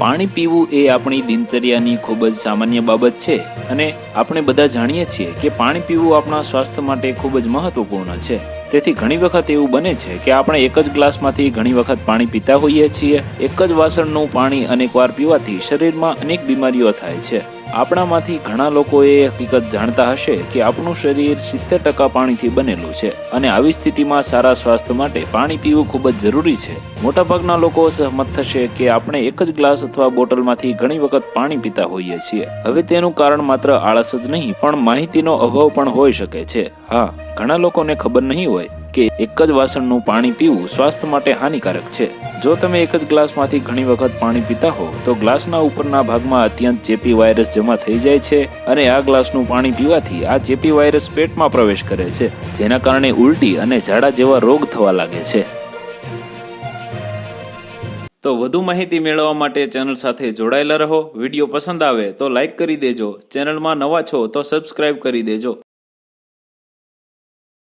પાણી પીવું એ આપણી દિનચર્યાની ખૂબ જ સામાન્ય બાબત છે અને આપણે બધા જાણીએ છીએ કે પાણી પીવું આપણા સ્વાસ્થ્ય માટે ખૂબ જ મહત્વપૂર્ણ છે. તેથી ઘણી વખત એવું બને છે કે આપણે એક જ ગ્લાસમાંથી ઘણી વખત પાણી પીતા હોઈએ છીએ, એક જ વાસણનું પાણી અનેકવાર પીવાથી શરીરમાં અનેક બીમારીઓ થાય છે. આપણામાંથી ઘણા લોકો એ હકીકત જાણતા હશે કે આપણું શરીર સિત્તેર ટકા પાણીથી બનેલું છે અને આવી સ્થિતિમાં સારા સ્વાસ્થ્ય માટે પાણી પીવું ખૂબ જ જરૂરી છે. મોટાભાગના લોકો સહમત થશે કે આપણે એક જ ગ્લાસ અથવા બોટલમાંથી ઘણી વખત પાણી પીતા હોઈએ છીએ. હવે તેનું કારણ માત્ર આળસ જ નહીં, પણ માહિતીનો અભાવ પણ હોઈ શકે છે. હા, ઘણા લોકોને ખબર નહીં હોય કે એક જ વાસણનું પાણી પીવું સ્વાસ્થ્ય માટે હાનિકારક છે. જો તમે એક જ ગ્લાસમાંથી ઘણી વખત પાણી પીતા હો, તો ગ્લાસના ઉપરના ભાગમાં અત્યંત ચેપી વાયરસ જમા થઈ જાય છે અને આ ગ્લાસનું પાણી પીવાથી આ ચેપી વાયરસ પેટમાં પ્રવેશ કરે છે, જેના કારણે ઉલટી અને ઝાડા જેવા રોગ થવા લાગે છે. તો વધુ માહિતી મેળવવા માટે ચેનલ સાથે જોડાયેલા રહો. વીડિયો પસંદ આવે તો લાઈક કરી દેજો. ચેનલમાં નવા છો તો સબસ્ક્રાઇબ કરી દેજો.